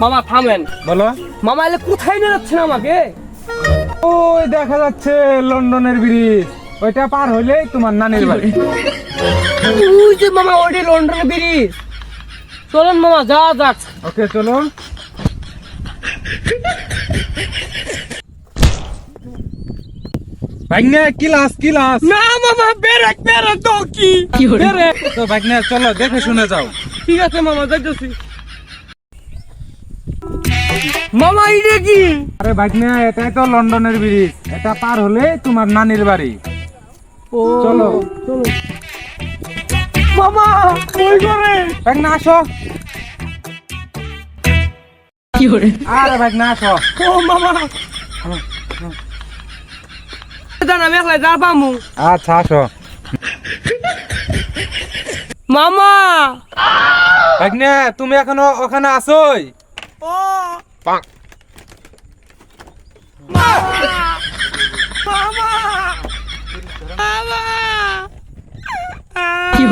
মামা থামেন। বলো। মামা এলে কোথায় নিয়ে যাচ্ছেন আমাকে? ওই দেখা যাচ্ছে লন্ডনের ব্রিজ। ওইটা পার হলেই তোমার নানির বাড়ি। ওই যে মামা ওইটি লন্ডনের ব্রিজ। চলেন মামা যা যাক। ওকে চলো ভাগ্নে কিলাস কিলাস। না মামা বেরেক বেরেক তো কি? বেরেক। তো ভাগ্নে চলো দেখে শুনে যাও। ঠিক আছে মামা যাইতেছি। মামা এটা কি আরে ভাগ্নে এটাই তো লন্ডনের ব্রিজ। এটা পার হলে তোমার নানির বাড়ি। ও চলো। চলো। মামা ওই করে ভাগ্নে আসো। কি করে আরে ভাগ্নে আসো। ও মামা। জান আমি একলাই যা পামু। আচ্ছা আসো। মামা। ভাগ্নে তুমি এখনও ওখানে আসোই? ও। মামা কি